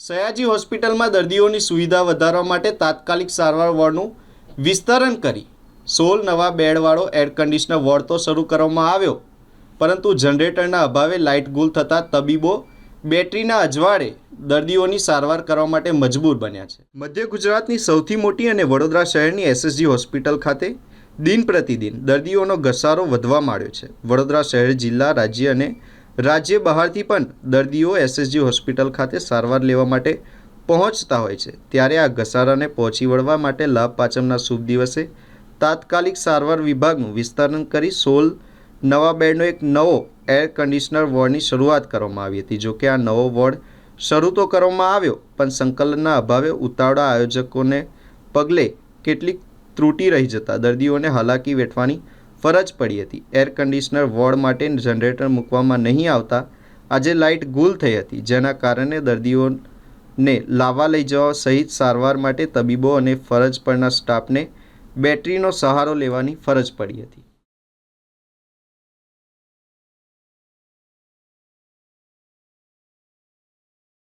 સયાજી હોસ્પિટલમાં દર્દીઓની સુવિધા વધારવા માટે તાત્કાલિક સારવાર વોર્ડનું વિસ્તરણ કરી સોળ નવા બેડવાળો એર કન્ડિશનર વોર્ડ તો શરૂ કરવામાં આવ્યો, પરંતુ જનરેટરના અભાવે લાઇટ ગુલ થતાં તબીબો બેટરીના અજવાળે દર્દીઓની સારવાર કરવા માટે મજબૂર બન્યા છે. મધ્ય ગુજરાતની સૌથી મોટી અને વડોદરા શહેરની એસએસજી હોસ્પિટલ ખાતે દિન પ્રતિદિન દર્દીઓનો ઘસારો વધવા માંડ્યો છે. વડોદરા શહેર જિલ્લા, રાજ્ય અને રાજ્ય બહારથી પણ દર્દીઓ એસએસજી હોસ્પિટલ ખાતે સારવાર લેવા માટે પહોંચતા હોય છે. ત્યારે આ ઘસારાને પહોંચી વળવા માટે લાભ પાંચમના શુભ દિવસે તાત્કાલિક સારવાર વિભાગનું વિસ્તરણ કરી સોલ નવા બેડનો એક નવો એર કન્ડિશનર વોર્ડની શરૂઆત કરવામાં આવી હતી. જોકે આ નવો વોર્ડ શરૂ તો કરવામાં આવ્યો, પણ સંકલનના અભાવે ઉતાવળા આયોજકોને પગલે કેટલીક ત્રુટી રહી જતા દર્દીઓને હાલાકી વેઠવાની ફરજ પડી હતી. એર કન્ડિશનર વોર્ડ માટે જનરેટર મૂકવામાં નહીં આવતા આજે લાઇટ ગુલ થઈ હતી, જેના કારણે દર્દીઓને લાવવા લઈ જવા સહિત સારવાર માટે તબીબો અને ફરજ પરના સ્ટાફને બેટરીનો સહારો લેવાની ફરજ પડી હતી.